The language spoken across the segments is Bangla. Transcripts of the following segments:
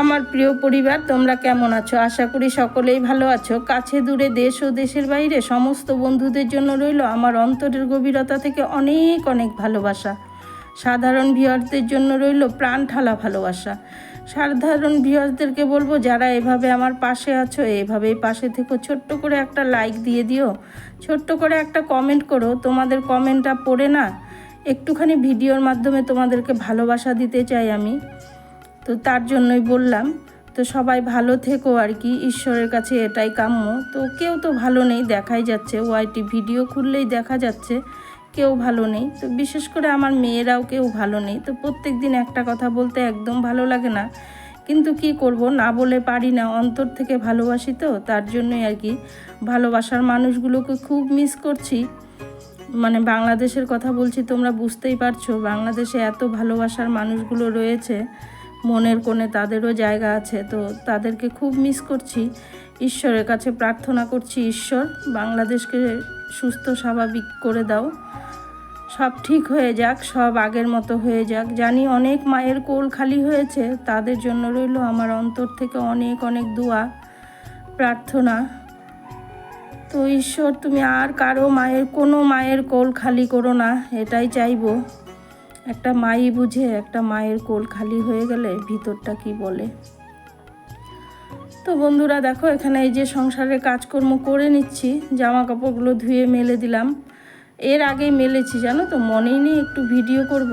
আমার প্রিয় পরিবার, তোমরা কেমন আছো? আশা করি সকলেই ভালো আছো। কাছে দূরে দেশ ও দেশের বাইরে সমস্ত বন্ধুদের জন্য রইল আমার অন্তরের গভীরতা থেকে অনেক অনেক ভালোবাসা। সাধারণ ভিউয়ারদের জন্য রইল প্রাণ ঠালা ভালোবাসা। সাধারণ ভিউয়ারদেরকে বলব, যারা এভাবে আমার পাশে আছো এভাবেই পাশে থেকে। ছোট্ট করে একটা লাইক দিয়ে দিও। ছোট্ট করে একটা কমেন্ট করো। তোমাদের কমেন্টটা পড়ে না, একটুখানি ভিডিওর মাধ্যমে তোমাদেরকে ভালোবাসা দিতে চাই আমি। তো তার জন্যই বললাম, তো সবাই ভালো থেকো আর কি, ঈশ্বরের কাছে এটাই কাম্য। তো কেউ তো ভালো নেই, দেখাই যাচ্ছে। ওয়াইটি ভিডিও খুললেই দেখা যাচ্ছে, কেউ ভালো নেই। তো বিশেষ করে আমার মেয়েরাও কেউ ভালো নেই। তো প্রত্যেক দিন একটা কথা বলতে একদম ভালো লাগে না। কিন্তু কি করব, না বলে পারি না, অন্তর থেকে ভালোবাসি তো, তার জন্যই আর কি। ভালোবাসার মানুষগুলোকে খুব মিস করছি। মানে বাংলাদেশের কথা বলছি, তোমরা বুঝতেই পারছ, বাংলাদেশে এত ভালোবাসার মানুষগুলো রয়েছে। মনের কোণে তাদেরও জায়গা আছে, তো তাদেরকে খুব মিস করছি। ঈশ্বরের কাছে প্রার্থনা করছি, ঈশ্বর, বাংলাদেশকে সুস্থ, স্বাভাবিক করে দাও। সব ঠিক হয়ে যাক, সব আগের মতো হয়ে যাক। জানি অনেক মায়ের কোল খালি হয়েছে, তাদের জন্য রইল আমার অন্তর থেকে অনেক অনেক দোয়া, প্রার্থনা। তো ঈশ্বর, তুমি আর কারও মায়ের, কোনো মায়ের কোল খালি করো না, এটাই চাইব। একটা মাই বুঝে একটা মায়ের কোল খালি হয়ে গেলে ভিতরটা কি বলে? তো বন্ধুরা দেখো, এখানে এই যে সংসারের কাজকর্ম করে নিচ্ছি জামা কাপড়গুলো ধুয়ে মেলে দিলাম। এর আগেই মেলেছি, জানো তো? মনেই নেই একটু ভিডিও করব।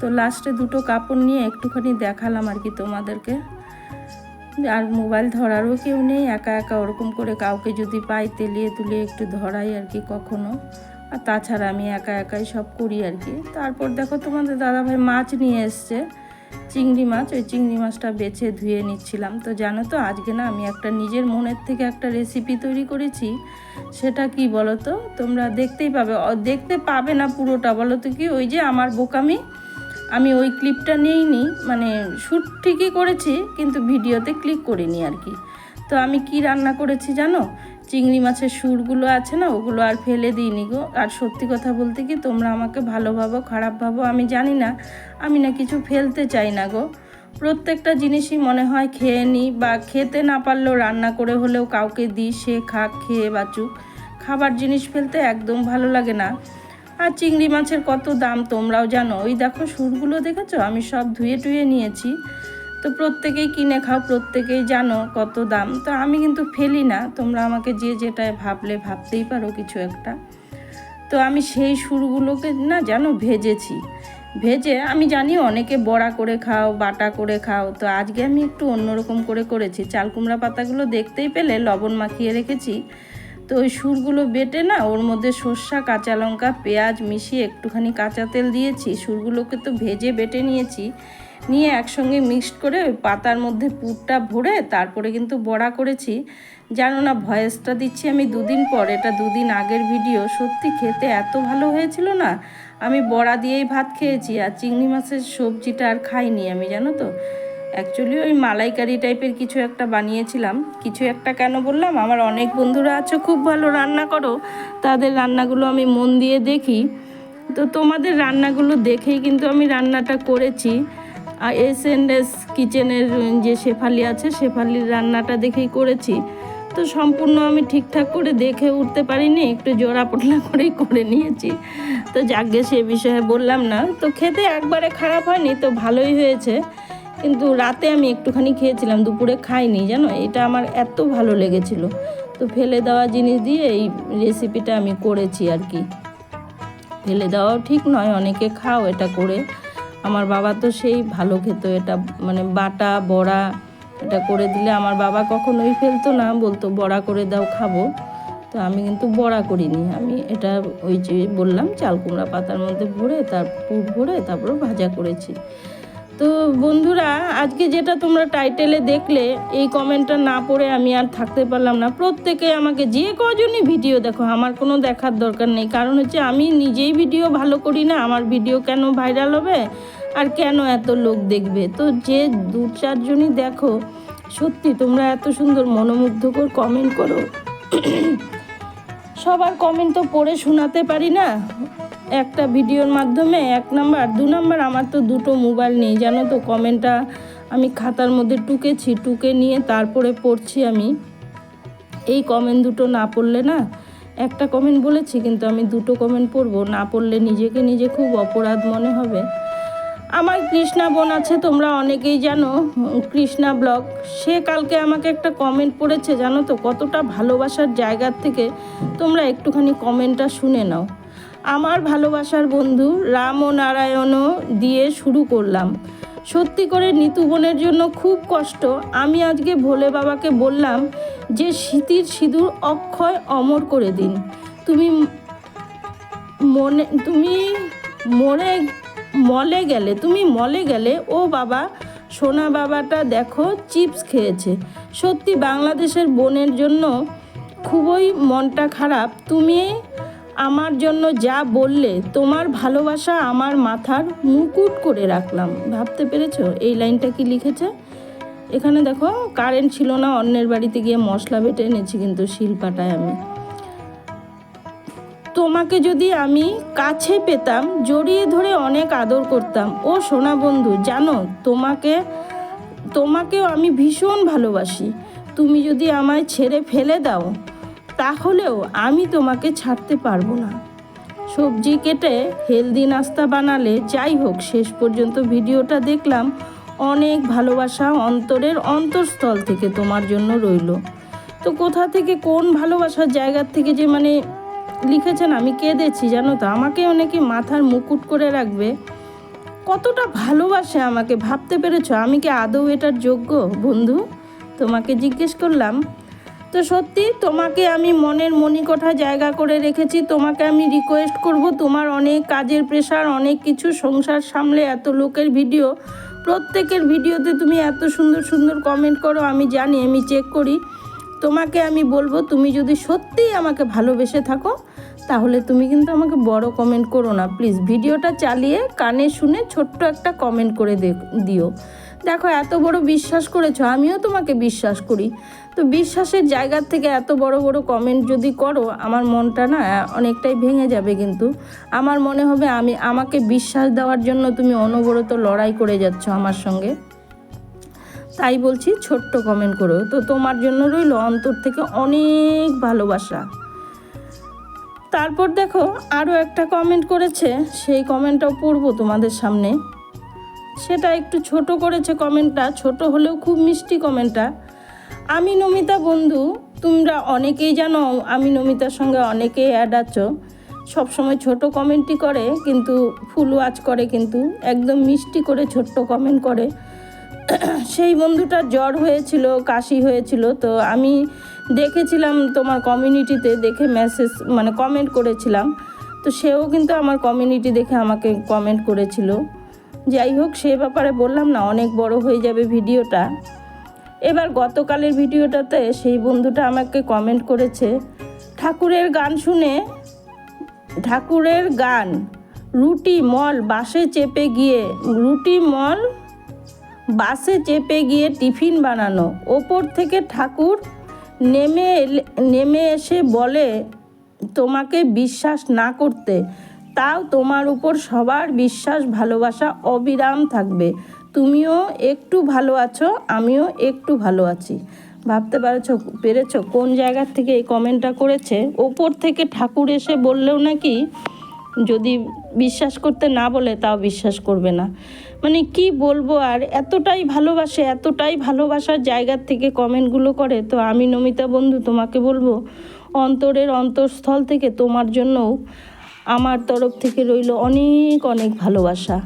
তো লাস্টে দুটো কাপড় নিয়ে একটুখানি দেখালাম আর কি তোমাদেরকে। আর মোবাইল ধরারও কেউ নেই, একা একা ওরকম করে কাউকে যদি পাই, তেলিয়ে তুলিয়ে একটু ধরাই আর কি কখনো। আর তাছাড়া আমি একা একাই সব করি আর কি। তারপর দেখো তোমাদের দাদাভাই মাছ নিয়ে এসছে, চিংড়ি মাছ। ওই চিংড়ি মাছটা বেছে ধুয়ে নিচ্ছিলাম। তো জানো তো, আজকে না আমি একটা নিজের মনের থেকে একটা রেসিপি তৈরি করেছি। সেটা কি বলো তো তোমরা দেখতেই পাবে। দেখতে পাবে না পুরোটা। বলো তো কি? ওই যে আমার বোকামি, আমি ওই ক্লিপটা নিইনি। মানে শ্যুট ঠিকই করেছি, কিন্তু ভিডিওতে ক্লিক করিনি আর কি। তো আমি কি রান্না করেছি জানো? চিংড়ি মাছের সুরগুলো আছে না, ওগুলো আর ফেলে দিইনি গো। আর সত্যি কথা বলতে কি, তোমরা আমাকে ভালো ভাবো, খারাপ ভাবো, আমি জানি না, আমি না কিছু ফেলতে চাই না গো। প্রত্যেকটা জিনিসই মনে হয় খেয়ে নিই, বা খেতে না পারলেও রান্না করে হলেও কাউকে দিই, সে খাক, খেয়ে বাঁচুক। খাবার জিনিস ফেলতে একদম ভালো লাগে না। আর চিংড়ি মাছের কত দাম তোমরাও জানো। ওই দেখো সুরগুলো দেখেছ? আমি সব ধুয়ে টুয়ে নিয়েছি। তো প্রত্যেকেই কিনে খাও, প্রত্যেকেই জানো কত দাম। তো আমি কিন্তু ফেলি না, তোমরা আমাকে যে যেটায় ভাবলে ভাবতেই পারো কিছু একটা। তো আমি সেই সুরগুলোকে না জানো ভেজেছি। ভেজে আমি জানি অনেকে বড়া করে খাও, বাটা করে খাও, তো আজকে আমি একটু অন্যরকম করে করেছি। চাল কুমড়া পাতাগুলো দেখতেই পেলে লবণ মাখিয়ে রেখেছি। তো ওই সুরগুলো বেটে না ওর মধ্যে সর্ষা, কাঁচা লঙ্কা, পেঁয়াজ মিশিয়ে একটুখানি কাঁচা তেল দিয়েছি। সুরগুলোকে তো ভেজে বেটে নিয়েছি। নিয়ে একসঙ্গে মিক্সড করে ওই পাতার মধ্যে পুরটা ভরে তারপরে কিন্তু বড়া করেছি। জানো না, ভয়েসটা দিচ্ছি আমি দুদিন পর। এটা দুদিন আগের ভিডিও। সত্যি খেতে এত ভালো হয়েছিল না? আমি বড়া দিয়েই ভাত খেয়েছি আর চিংড়ি মাছের সবজিটা আর খাইনি আমি, জানো তো? অ্যাকচুয়ালি ওই মালাইকারি টাইপের কিছু একটা বানিয়েছিলাম। কিছু একটা কেন বললাম? আমার অনেক বন্ধুরা আছে, খুব ভালো রান্না করো। তাদের রান্নাগুলো আমি মন দিয়ে দেখি। তো তোমাদের রান্নাগুলো দেখেই কিন্তু আমি রান্নাটা করেছি। আর এস এন্ড এস কিচেনের যে শেফালি আছে, শেফালির রান্নাটা দেখেই করেছি। তো সম্পূর্ণ আমি ঠিকঠাক করে দেখে উঠতে পারিনি, একটু জোড়া পটলা করেই করে নিয়েছি। তো যাকে সে বিষয়ে বললাম না, তো খেতে একবারে খারাপ হয়নি, তো ভালোই হয়েছে। কিন্তু রাতে আমি একটুখানি খেয়েছিলাম, দুপুরে খাইনি, জানো? এটা আমার এত ভালো লেগেছিল। তো ফেলে দেওয়া জিনিস দিয়ে এই রেসিপিটা আমি করেছি আর কি। ফেলে দেওয়াও ঠিক নয়, অনেকে খাও এটা করে। আমার বাবা তো সেই ভালো খেত, এটা মানে বাটা, বড়া এটা করে দিলে আমার বাবা কখনোই ফেলতো না, বলতো, বড়া করে দাও, খাব। তো আমি কিন্তু বড়া করিনি। আমি এটা ওই যে বললাম, চাল কুমড়া পাতার মধ্যে ভরে তার পুর ভরে তারপর ভাজা করেছি। তো বন্ধুরা, আজকে যেটা তোমরা টাইটেলে দেখলে, এই কমেন্টটা না পড়ে আমি আর থাকতে পারলাম না। প্রত্যেকে আমাকে যে কজনই ভিডিও দেখো, আমার কোনো দেখার দরকার নেই। কারণ হচ্ছে আমি নিজেই ভিডিও ভালো করি না, আমার ভিডিও কেন ভাইরাল হবে? আর কেন এত লোক দেখবে? তো যে দু চারজনই দেখো, সত্যি তোমরা এত সুন্দর মনোমুগ্ধকর কমেন্ট করো। সবার কমেন্ট তো পড়ে শোনাতে পারি না। একটা ভিডিওর মাধ্যমে এক নাম্বার দু নাম্বার আমার তো দুটো মোবাইল নেই, জানো তো কমেন্টটা আমি খাতার মধ্যে টুকেছি, টুকে নিয়ে তারপরে পড়ছি আমি। এই কমেন্ট দুটো না পড়লে না, একটা কমেন্ট বলেছি কিন্তু আমি দুটো কমেন্ট পড়ব, না পড়লে নিজেকে নিজে খুব অপরাধ মনে হবে। আমার কৃষ্ণা বোন আছে, তোমরা অনেকেই জানো, কৃষ্ণা ব্লগ। সে কালকে আমাকে একটা কমেন্ট পড়েছে, জানো তো? কতটা ভালোবাসার জায়গার থেকে তোমরা একটুখানি কমেন্টটা শুনে নাও। আমার ভালোবাসার বন্ধু রাম ও নারায়ণও দিয়ে শুরু করলাম। সত্যি করে নিতু বোনের জন্য খুব কষ্ট। আমি আজকে ভোলে বাবাকে বললাম যে শীতির সিঁদুর অক্ষয় অমর করে দিন। তুমি মনে, তুমি মরে মলে গেলে, তুমি মলে গেলে, ও বাবা, সোনা বাবাটা দেখো চিপস খেয়েছে। সত্যি বাংলাদেশের বোনের জন্য খুবই মনটা খারাপ। তুমি আমার জন্য যা বললে, তোমার ভালোবাসা আমার মাথার মুকুট করে রাখলাম। ভাবতে পেরেছ? এই লাইনটা কি লিখেছে? এখানে দেখো, কারেন্ট ছিল না, অন্যের বাড়িতে গিয়ে মশলা বেটে এনেছি, কিন্তু শিলপাটায় আমি। তোমাকে যদি আমি কাছে পেতাম, জড়িয়ে ধরে অনেক আদর করতাম। ও সোনা বন্ধু, জানো, তোমাকে, তোমাকেও আমি ভীষণ ভালোবাসি। তুমি যদি আমায় ছেড়ে ফেলে দাও, তাহলেও আমি তোমাকে ছাড়তে পারব না। সবজি কেটে হেলদি নাস্তা বানালে, যাই হোক, শেষ পর্যন্ত ভিডিওটা দেখলাম। অনেক ভালোবাসা অন্তরের অন্তঃস্থল থেকে তোমার জন্য রইল। তো কোথা থেকে কোন ভালোবাসার জায়গার থেকে যে মানে লিখেছেন, আমি কেঁদেছি, জানো তো? আমাকে অনেকে মাথার মুকুট করে রাখবে। কতটা ভালোবাসে আমাকে, ভাবতে পেরেছ? আমি কি আদৌ এটার যোগ্য বন্ধু? তোমাকে জিজ্ঞেস করলাম। তো সত্যি, তোমাকে আমি মনের মণিকোঠা জায়গা করে রেখেছি। তোমাকে আমি রিকোয়েস্ট করব। তোমার অনেক কাজের প্রেশার অনেক কিছু সংসার সামলে, এত লোকের ভিডিও প্রত্যেকের ভিডিওতে তুমি এত সুন্দর সুন্দর কমেন্ট করো, আমি জানি, আমি চেক করি। তোমাকে আমি বলব, তুমি যদি সত্যিই আমাকে ভালোবেসে থাকো তাহলে তুমি কিন্তু আমাকে বড় কমেন্ট করো না। প্লিজ ভিডিওটা চালিয়ে কানে শুনে ছোট্ট একটা কমেন্ট করে দিও। দেখো, এত বড় বিশ্বাস করেছ, আমিও তোমাকে বিশ্বাস করি। তো বিশ্বাসের জায়গার থেকে এত বড় বড় কমেন্ট যদি করো, আমার মনটা না অনেকটাই ভেঙে যাবে কিন্তু। আমার মনে হবে আমি, আমাকে বিশ্বাস দেওয়ার জন্য তুমি অনবরত লড়াই করে যাচ্ছ আমার সঙ্গে। তাই বলছি, ছোট্ট কমেন্ট করো। তো তোমার জন্য রইল অন্তর থেকে অনেক ভালোবাসা। তারপর দেখো আরও একটা কমেন্ট করেছে, সেই কমেন্টটাও পড়ব তোমাদের সামনে। সেটা একটু ছোট করেছে কমেন্টটা ছোট হলেও খুব মিষ্টি কমেন্টটা আমি নমিতা বন্ধু, তোমরা অনেকেই জানো, আমি নমিতার সঙ্গে অনেকেই অ্যাড আছো। সবসময় ছোট কমেন্টই করে, কিন্তু ফুল ওয়াচ করে কিন্তু, একদম মিষ্টি করে ছোট্ট কমেন্ট করে। সেই বন্ধুটার জ্বর হয়েছিল, কাশি হয়েছিল, তো আমি দেখেছিলাম তোমার কমিউনিটিতে দেখে মেসেজ মানে কমেন্ট করেছিলাম। তো সেও কিন্তু আমার কমিউনিটি দেখে আমাকে কমেন্ট করেছিল। যাই হোক, সে ব্যাপারে বললাম না, অনেক বড় হয়ে যাবে ভিডিওটা। এবার গতকালের ভিডিওটাতে সেই বন্ধুটা আমাকে কমেন্ট করেছে, ঠাকুরের গান শুনে, ঠাকুরের গান, রুটি মল বাসে চেপে গিয়ে, রুটি মল বাসে চেপে গিয়ে টিফিন বানানো। ওপর থেকে ঠাকুর নেমে নেমে এসে বলে, তোমাকে বিশ্বাস না করতে, তাও তোমার উপর সবার বিশ্বাস, ভালোবাসা অবিরাম থাকবে। তুমিও একটু ভালো আছো, আমিও একটু ভালো আছি। ভাবতে পারছ, পেরেছ? কোন জায়গার থেকে এই কমেন্টটা করেছে? ওপর থেকে ঠাকুর এসে বললেও নাকি যদি বিশ্বাস করতে না বলে, তাও বিশ্বাস করবে না। মানে কি বলব আর, এতটাই ভালোবাসে, এতটাই ভালোবাসার জায়গার থেকে কমেন্টগুলো করে। তো আমি নমিতা বন্ধু, তোমাকে বলব, অন্তরের অন্তঃস্থল থেকে তোমার জন্যও আমার তরফ থেকে রইল অনেক অনেক ভালোবাসা।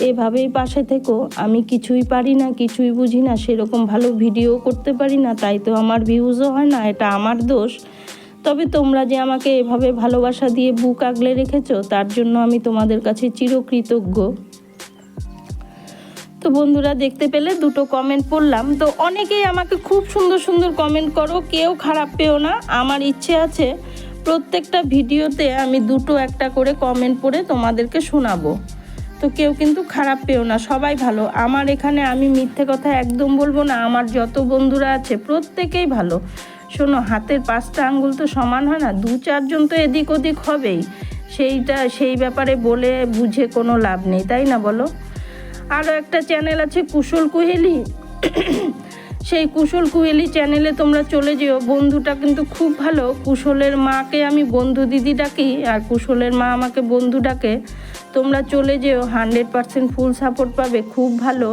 এভাবেই পাশে থেকো, আমি কিছুই পারি না, কিছুই বুঝি না, সেরকম ভালো ভিডিও করতে পারি না, তাই তো আমার ভিউজও হয় না, এটা আমার দোষ। তবে তোমরা যে আমাকে এভাবে ভালোবাসা দিয়ে বুক আগলে রেখেছো, তার জন্য আমি তোমাদের কাছে চিরকৃতজ্ঞ। তো বন্ধুরা, দেখতে পেলে দুটো কমেন্ট পড়লাম। তো অনেকেই আমাকে খুব সুন্দর সুন্দর কমেন্ট করো, কেউ খারাপ পেও না। আমার ইচ্ছে আছে প্রত্যেকটা ভিডিওতে আমি দুটো একটা করে কমেন্ট পড়ে তোমাদেরকে শোনাবো। তো কেউ কিন্তু খারাপ পেও না, সবাই ভালো। আমার এখানে আমি মিথ্যে কথা একদম বলব না, আমার যত বন্ধুরা আছে প্রত্যেকেই ভালো। শোনো, হাতের পাঁচটা আঙ্গুল তো সমান হয় না, দু চারজন তো এদিক ওদিক হবেই। সেইটা, সেই ব্যাপারে বলে বুঝে কোনো লাভ নেই, তাই না বলো? আরও একটা চ্যানেল আছে কুশল কুহেলি। সেই কুশল কুহেলি চ্যানেলে তোমরা চলে যেও। বন্ধুটা কিন্তু খুব ভালো। কুশলের মাকে আমি বন্ধু দিদি ডাকি, আর কুশলের মা আমাকে বন্ধু ডাকে। তোমরা চলে যেও, হান্ড্রেড পারসেন্ট ফুল সাপোর্ট পাবে, খুব ভালো।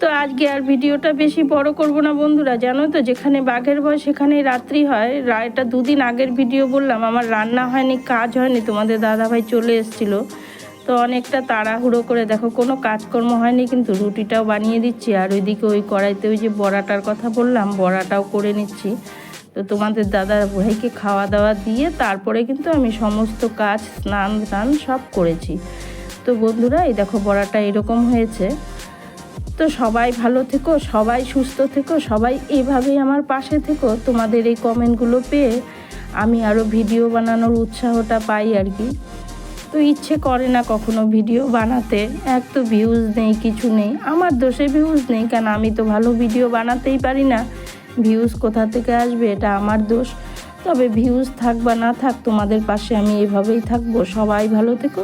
তো আজকে আর ভিডিওটা বেশি বড় করব না বন্ধুরা জানো তো, যেখানে বাঘের ভয় সেখানেই রাত্রি হয়। এটা দুদিন আগের ভিডিও বললাম, আমার রান্না হয়নি, কাজ হয়নি, তোমাদের দাদাভাই চলে এসেছিল। তো অনেকটা তাড়াহুড়ো করে, দেখো, কোনো কাজকর্ম হয়নি, কিন্তু রুটিটাও বানিয়ে দিচ্ছি, আর ওইদিকে ওই কড়াইতে ওই যে বড়াটার কথা বললাম, বড়াটাও করে নিচ্ছি। তো তোমাদের দাদার ভাইকে খাওয়া দাওয়া দিয়ে তারপরে কিন্তু আমি সমস্ত কাজ স্নান টান সব করেছি। তো বন্ধুরা, এই দেখো, বড়াটা এরকম হয়েছে। তো সবাই ভালো থেকো, সবাই সুস্থ থেকো, সবাই এইভাবেই আমার পাশে থেকো। তোমাদের এই কমেন্টগুলো পেয়ে আমি আরও ভিডিও বানানোর উৎসাহটা পাই আর কি। তো ইচ্ছে করে না কখনো ভিডিও বানাতে, এক তো ভিউজ নেই, কিছু নেই। আমার দোষে ভিউজ নেই, কেন আমি তো ভালো ভিডিও বানাতেই পারি না। ভিউজ কোথা থেকে আসবে, এটা আমার দোষ। তবে ভিউজ থাক বা না থাক, তোমাদের পাশে আমি এভাবেই থাকব। সবাই ভালো থেকো।